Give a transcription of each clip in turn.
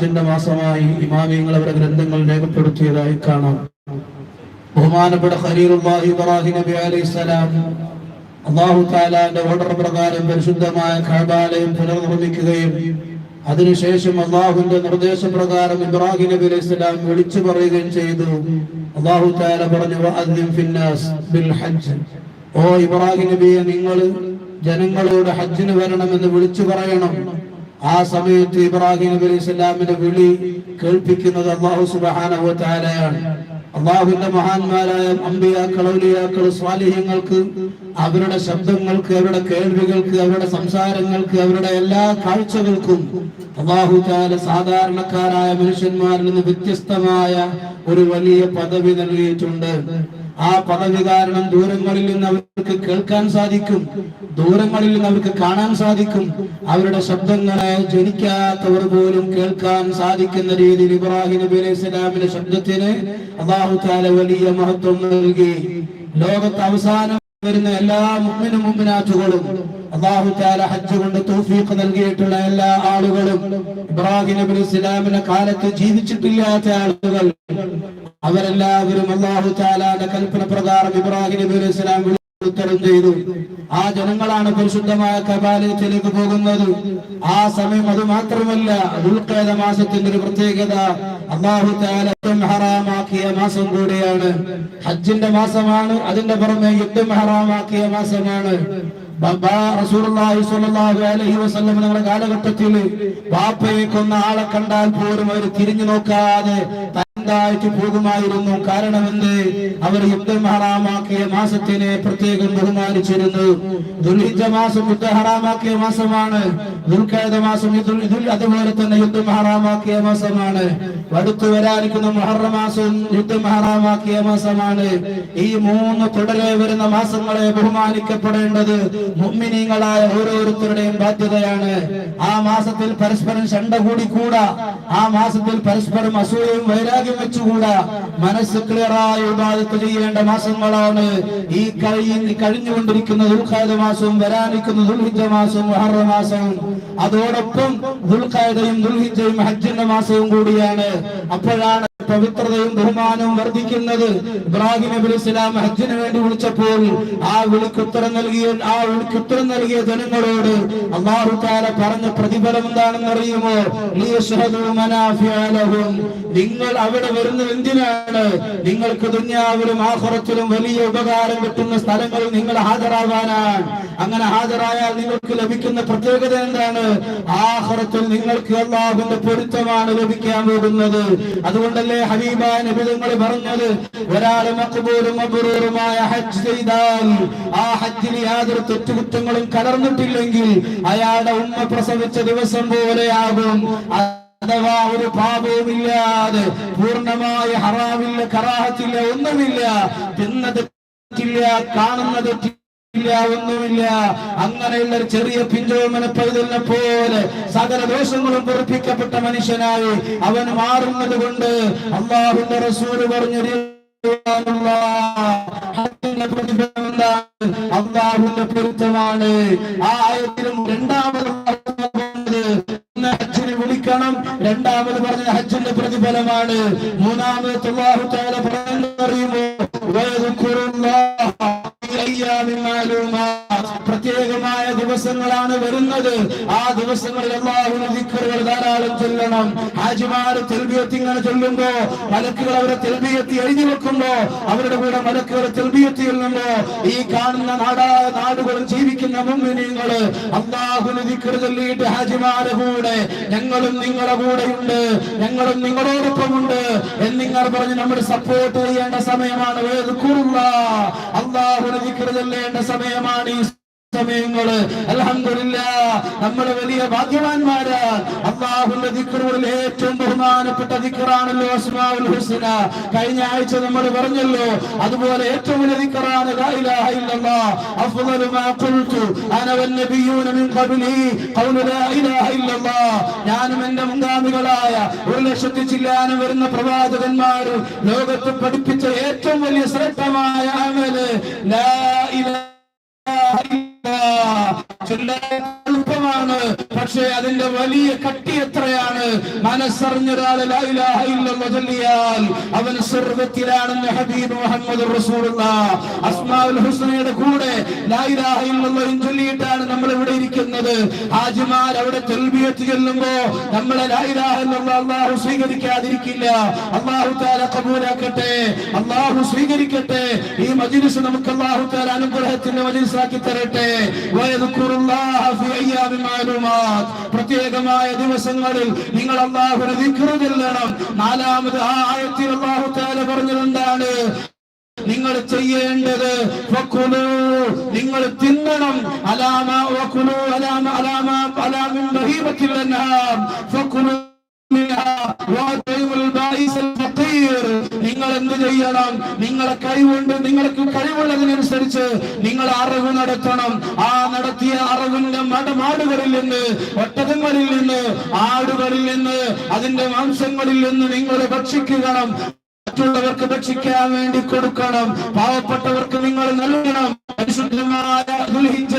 ഹജ്ജിന്റെ മാസമായി ഇമാമിയങ്ങൾ അവരുടെ ഗ്രന്ഥങ്ങൾ രേഖപ്പെടുത്തിയതായി കാണാം. ബഹുമാനപ്പെട്ട ഖലീലുല്ലാഹി ഇബ്രാഹിം നബി അലൈഹിസ്സലാം അള്ളാഹു താലാന്റെ ഓർഡർ പ്രകാരം പരിശുദ്ധമായ ഖബാലയം പുനർനിർമ്മിക്കുകയും അതിനുശേഷം അള്ളാഹുവിന്റെ നിർദ്ദേശപ്രകാരം ഇബ്രാഹിം നബി അലൈഹി സ്വലാം വിളിച്ചു പറയുകയും ചെയ്തു. അള്ളാഹു താല പറഞ്ഞു. ഓ ഇബ്രാഹിം നബിയെ നിങ്ങൾ ജനങ്ങളോട് ഹജ്ജിന് വരണമെന്ന് വിളിച്ചു പറയണം. ആ സമയത്ത് ഇബ്രാഹിം നബി അലൈഹി വിളി കേൾപ്പിക്കുന്നത് അള്ളാഹു സുബ്ഹാനഹു വ തആലയാണ് അള്ളാഹുവിന്റെ മഹാന്മാരായ അമ്പിയാക്കൾ ഔലിയാക്കൾ സ്വാലിഹ്യങ്ങൾക്ക് അവരുടെ ശബ്ദങ്ങൾക്ക് അവരുടെ കേൾവികൾക്ക് അവരുടെ സംസാരങ്ങൾക്ക് അവരുടെ എല്ലാ കാഴ്ചകൾക്കും അള്ളാഹു താല സാധാരണക്കാരായ മനുഷ്യന്മാരിൽ നിന്ന് വ്യത്യസ്തമായ ഒരു വലിയ പദവി നൽകിയിട്ടുണ്ട്. ആ പദവി കാരണം ദൂരങ്ങളിൽ നിന്ന് അവർക്ക് കേൾക്കാൻ സാധിക്കും. ദൂരങ്ങളിൽ നിന്ന് അവർക്ക് കാണാൻ സാധിക്കും. അവരുടെ ശബ്ദങ്ങളെ ജനിക്കാത്തവർ പോലും കേൾക്കാൻ സാധിക്കുന്ന രീതിയിൽ ഇബ്രാഹിം നബി അലൈഹി സ്വലാമിന്റെ ശബ്ദത്തിന് അള്ളാഹു താല വലിയ മഹത്വം നൽകി. ലോകത്ത് അവസാനം വരുന്ന എല്ലാ മുമ്മിനും മുമ്മിനാറ്റുകളും അള്ളാഹു താല ഹജ്ജ് കൊണ്ട് തൗഫീഖ് നൽകിയിട്ടുള്ള എല്ലാ ആളുകളും ഇബ്രാഹിം നബി ഇസ്ലാമിന്റെ കാലത്ത് ജീവിച്ചിട്ടില്ലാത്ത ആളുകൾ. അവരെല്ലാവരും അള്ളാഹു താലാന്റെ കൽപ്പന പ്രകാരം ഇബ്രാഹിം നബി ഇസ്ലാം ഉത്തരം ചെയ്തു. ആ ജനങ്ങളാണ് പരിശുദ്ധമായ കബാലയത്തിലേക്ക് പോകുന്നത്. ആ സമയം അത് മാത്രമല്ല ദുൽഖേദ മാസത്തിന്റെ ഒരു പ്രത്യേകത. അള്ളാഹു ഹറാമാക്കിയ മാസം കൂടിയാണ്. ഹജ്ജിന്റെ മാസമാണ് അതിന്റെ പുറമെ യുദ്ധം ഹറാമാക്കിയ മാസമാണ്. നിങ്ങളുടെ കാലഘട്ടത്തിൽ വാപ്പയെ കൊന്ന ആളെ കണ്ടാൽ പോലും അവർ തിരിഞ്ഞു നോക്കാതെ തന്തായിട്ട് പോകുമായിരുന്നു. കാരണം എന്ത്? അവർ യുദ്ധം ഹറാമാക്കിയ മാസത്തിനെ പ്രത്യേകം ബഹുമാനിച്ചിരുന്നു. ദുൽഹിജ മാസം യുദ്ധം ഹറാമാക്കിയ മാസമാണ്. ദുൽഖൈദ മാസം അതുപോലെ തന്നെ യുദ്ധം ഹറാമാക്കിയ മാസമാണ്. അടുത്തു വരാനിരിക്കുന്ന മുഹറ മാസം യുദ്ധം ഹറാമാക്കിയ മാസമാണ്. ഈ മൂന്ന് തുടരെ വരുന്ന മാസങ്ങളെ ബഹുമാനിക്കപ്പെടേണ്ടത് മുമ്മിനീങ്ങളായ ഓരോരുത്തരുടെയും ബാധ്യതയാണ്. ആ മാസത്തിൽ പരസ്പരം ശണ്ട കൂടിക്കൂടാ. ആ മാസത്തിൽ പരസ്പരം അസൂയയും വൈരാഗ്യം വെച്ചുകൂടാ. മനസ്സ് ക്ലിയറായി ഉപാദത്ത് ചെയ്യേണ്ട മാസങ്ങളാണ്. ഈ കഴി കഴിഞ്ഞുകൊണ്ടിരിക്കുന്ന ദുൽഖായുധ മാസവും വരാനിരിക്കുന്ന ദുൽഹിജ മാസവും മുഹറ മാസവും. അതോടൊപ്പം ദുൽഖായുധയും ദുൽഹിജയും ഹജ്ജിന്റെ മാസവും കൂടിയാണ്. അപ്പോഴാണ് പവിത്രതയും ബഹുമാനവും വർദ്ധിക്കുന്നത്. ഇബ്രാഹിം നബി ഇസ്ലാം ഹജ്ജിന് വേണ്ടി വിളിച്ചപ്പോൾ ആ വിളിക്ക് ഉത്തരം നൽകിയ ആ വിളിക്ക് ഉത്തരം നൽകിയ ജനങ്ങളോട് അള്ളാഹു താര പറഞ്ഞ പ്രതിഫലം എന്താണെന്ന് അറിയുമോ? നിങ്ങൾ അവിടെ വരുന്നത് എന്തിനാണ്? നിങ്ങൾക്ക് ദുന്യാവിലും ആഹുറത്തിലും വലിയ ഉപകാരം കിട്ടുന്ന സ്ഥലങ്ങളിൽ നിങ്ങൾ ഹാജരാകാനാണ്. അങ്ങനെ ഹാജരായാൽ നിങ്ങൾക്ക് ലഭിക്കുന്ന പ്രത്യേകത എന്താണ്? ആഖിറത്തിൽ നിങ്ങൾക്ക് അള്ളാഹുന്റെ പൊരുത്തമാണ് ലഭിക്കാൻ പോകുന്നത്. അതുകൊണ്ടല്ലേ ഹബീബ നബിതങ്ങൾ പറഞ്ഞത് ഒരാൾ ഹജ്ജ് ചെയ്താൽ ആ ഹജ്ജിൽ യാതൊരു തെറ്റുകുറ്റങ്ങളും കലർന്നിട്ടില്ലെങ്കിൽ അയാളുടെ ഉമ്മ പ്രസവിച്ച ദിവസം പോലെയാകും. അഥവാ ഒരു പാപവുമില്ലാതെ പൂർണമായ ഹറാമില്ല കറാഹത്തില്ല ഒന്നുമില്ല തെറ്റില്ല കാണുന്നത് തെറ്റില്ല ഒന്നുമില്ല അങ്ങനെയുള്ള ഒരു ചെറിയ പിഞ്ചോമന പൈതലിനെ പോലെ സകല ദോഷങ്ങളും പൊറപ്പിക്കപ്പെട്ട മനുഷ്യനായി അവൻ മാറുന്നത് കൊണ്ട് അള്ളാഹുന്റെ റസൂൽ പറഞ്ഞു അള്ളാഹുന്റെ പൊരുത്തമാണ്. ആ രണ്ടാമത് വിളിക്കണം. രണ്ടാമത് പറഞ്ഞ ഹജ്ജിന്റെ പ്രതിഫലമാണ്. മൂന്നാമത് അള്ളാഹു താല Maluma. ദിവസങ്ങളാണ് വരുന്നത്. ആ ദിവസങ്ങളിൽ എല്ലാവരും ദിക്കറുകൾ ധാരാളം ചൊല്ലണം. ഹാജിമാര് തെൽബിയെത്തി ഇങ്ങനെ ചൊല്ലുമ്പോ മലക്കുകൾ അവരെ തെൽബിയത്തി എഴുതി വെക്കുമ്പോ അവരുടെ കൂടെ മലക്കുകൾ തെൽബിയത്തി ചൊല്ലുമ്പോ ഈ കാണുന്ന നാടാ നാടുകളും ജീവിക്കുന്ന മുമ്മിനീങ്ങൾ അള്ളാഹുവിന് ദിക്കർ ചൊല്ലിയിട്ട് ഹാജിമാരെ കൂടെ ഞങ്ങളും നിങ്ങളുടെ കൂടെയുണ്ട് ഞങ്ങളും നിങ്ങളോടൊപ്പം ഉണ്ട് എന്നിങ്ങൾ പറഞ്ഞ് നമ്മൾ സപ്പോർട്ട് ചെയ്യേണ്ട സമയമാണ്. അള്ളാഹുവിന് ദിക്കർ ചൊല്ലേണ്ട സമയമാണ്. ഈ സമയങ്ങൾ. അലഹമില്ല നമ്മൾ വലിയ ഭാഗ്യവാന്മാരാ. അള്ളാഹുന്റെ ദിക്കറുകളിൽ ഏറ്റവും ബഹുമാനപ്പെട്ട ദിക്കറാണല്ലോ അസ്മാഉൽ ഹുസ്ന. കഴിഞ്ഞ ആഴ്ച നമ്മൾ പറഞ്ഞല്ലോ അതുപോലെ ഏറ്റവും വലിയ ലാ ഇലാഹ ഇല്ലല്ലാഹ് ഖുൽതു അന വന്നബിയൂന മിൻ ഖബ്ലി. ഖൗലു ലാ ഇലാഹ ഇല്ലല്ലാഹ് ഞാനും എന്റെ മുൻഗാമികളായ ഒരു ലക്ഷത്തി ചില്ലാനം വരുന്ന പ്രവാചകന്മാരും ലോകത്ത് പഠിപ്പിച്ച ഏറ്റവും വലിയ ശ്രദ്ധമായ അമൽ ലാ ഇലാഹ சொல்ல എളുപ്പമാണ് പക്ഷേ അതിന്റെ വലിയ കട്ടി എത്രയാണ്? മനസ്സറിഞ്ഞൊരാൾ ചൊല്ലിയാൽ അവൻ സ്വർഗത്തിലാണെന്ന് ഹബീബ് മുഹമ്മദ് റസൂലുള്ള. അസ്മാഉൽ ഹുസ്നയുടെ കൂടെ ചൊല്ലിയിട്ടാണ് നമ്മൾ ഇവിടെ ഇരിക്കുന്നത്. ഹാജിമാർ അവിടെ തെൽബിയത്ത് ചെല്ലുമ്പോ നമ്മളെ അല്ലാഹു സ്വീകരിക്കാതിരിക്കില്ല. അല്ലാഹു തആല കബൂലാക്കട്ടെ. അല്ലാഹു സ്വീകരിക്കട്ടെ. ഈ മജ്ലിസ് നമുക്ക് അല്ലാഹു തആല അനുഗ്രഹത്തിന്റെ മജിലിസാക്കി തരട്ടെ. വയദ്കുറുല്ലാഹ അയ്യാമി പ്രത്യേകമായ ദിവസങ്ങളിൽ നിങ്ങൾ അല്ലാഹുവിനെ ദിക്ർ ചൊല്ലണം. നാലാമത് ആ ആയത്തിൽ അള്ളാഹു തആല പറഞ്ഞത് നിങ്ങൾ ചെയ്യേണ്ടത് നിങ്ങൾ തിന്നണം. അലാമ അലാമ അലാമ അലാമിൻ ബഹീമത്തിൽ നിങ്ങൾ എന്ത് ചെയ്യണം? നിങ്ങളെ കഴിവുണ്ട് നിങ്ങൾക്ക് കഴിവുള്ളതിനനുസരിച്ച് നിങ്ങൾ അറിവ് നടത്തണം. ആ നടത്തിയ അറിവിന്റെ മടമാടുകളിൽ നിന്ന് ഒട്ടകങ്ങളിൽ നിന്ന് ആടുകളിൽ നിന്ന് അതിന്റെ മാംസങ്ങളിൽ നിന്ന് നിങ്ങൾ ഭക്ഷിക്കണം. മറ്റുള്ളവർക്ക് ഭക്ഷിക്കാൻ വേണ്ടി കൊടുക്കണം. പാവപ്പെട്ടവർക്ക് നിങ്ങൾ നൽകണം. പരിശുദ്ധമായ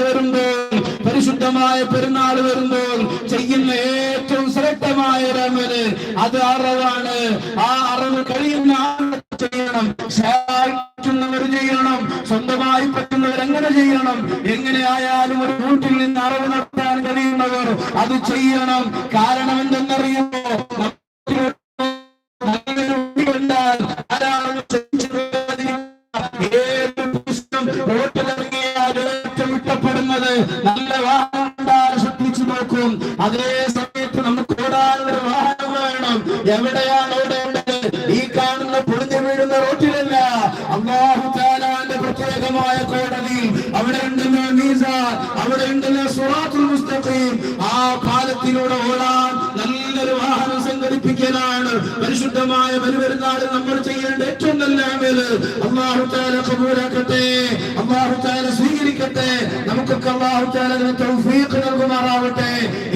വരുമ്പോൾ പരിശുദ്ധമായ പെരുന്നാൾ വരുമ്പോൾ ചെയ്യുന്ന ഏറ്റവും ശ്രേഷ്ഠമായ രമന് അത് അറിവാണ്. ആ അറിവ് കഴിയുന്ന ചെയ്യണം. ചെയ്യണം. സ്വന്തമായി പറ്റുന്നവർ എങ്ങനെ ചെയ്യണം? എങ്ങനെ ആയാലും ഒരു വീട്ടിൽ നിന്ന് അറിവ് നടത്താൻ കഴിയുന്നവർ അത് ചെയ്യണം. കാരണം എന്തെന്നറിയുമോ? ഇഷ്ടപ്പെടുന്നത് നല്ല വാഹനം ശ്രദ്ധിച്ചു നോക്കും. അതേ സമയത്ത് നമുക്ക് ഓടാനൊരു വാഹനം വേണം. എവിടെയാണ് ഓടേണ്ടത്? ഈ കാണുന്ന പൊളിഞ്ഞു വീഴുന്ന റോട്ടിലല്ല. അള്ളാഹു താലാന്റെ പ്രത്യേകമായ കോടതി. അവിടെ ഉണ്ടല്ലോ മീസ അവിടെ ഉണ്ടല്ലോ സുറാത്തുൽ മുസ്തഖീം. ആ പാലത്തിലൂടെ ഓടാൻ നല്ലൊരു വാഹനം സംഘടിപ്പിക്കലാണ് പരിശുദ്ധമായ ബലിപെരുന്നാളിൽ നമ്മൾ ചെയ്യേണ്ട ഏറ്റവും നല്ല അമേൽ അള്ളാഹുത്താല കബൂലാക്കട്ടെ. അള്ളാഹുത്താല സ്വീകരിക്കട്ടെ. നമുക്കൊക്കെ അള്ളാഹു താല തൗഫീഖ് നൽകുമാറാവട്ടെ.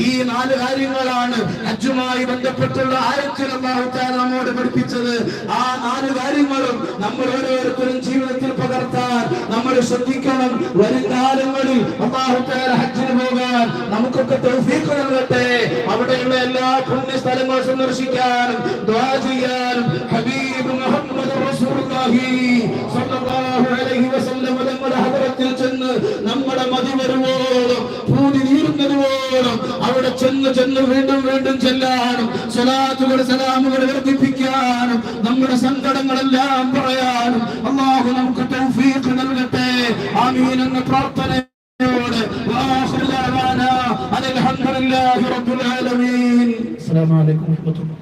ഈ നാല് കാര്യങ്ങളാണ് അജുമായി ബന്ധപ്പെട്ടുള്ള ആയത്തിൽ അള്ളാഹുത്താല നമ്മോട് പഠിപ്പിച്ചത്. ആ നാല് കാര്യങ്ങളും നമ്മൾ ഓരോരുത്തരും ജീവിതത്തിൽ നമ്മൾ ശ്രദ്ധിക്കണം. വരും കാലങ്ങളിൽ അള്ളാഹു താല ഹജ്ജിന് പോകാൻ നമുക്കൊക്കെ തൗഫീഖ് നൽകട്ടെ. അവിടെയുള്ള എല്ലാ പുണ്യ സ്ഥലങ്ങൾ സന്ദർശിക്കാനും ദുആ ചെയ്യാനും ഹബീബ് മുഹമ്മദ് റസൂലുള്ളാഹി സ്വല്ലല്ലാഹു അലൈഹി വസല്ലം നമ്മുടെ ഹദറത്തിൽ ചെന്ന് നമ്മുടെ മതി വരുവോളം പൂതി തീരുന്നതുവോളം അവിടെ ചെന്ന് ചെന്ന് വീണ്ടും വീണ്ടും ചെല്ലാനും സ്വലാത്തുകൾ സലാമുകൾ വർദ്ധിപ്പിക്കാനും നമ്മുടെ സങ്കടങ്ങളെല്ലാം പറയാനും അള്ളാഹു നമുക്ക് തൗഫീഖ് നൽകട്ടെ. ആമീൻ എന്ന പ്രാർത്ഥനയോടെ ഹംദുലില്ലാഹി റബ്ബിൽ ആലമീൻ. അസ്സലാമു അലൈക്കും വറഹ്മത്തുള്ളാഹി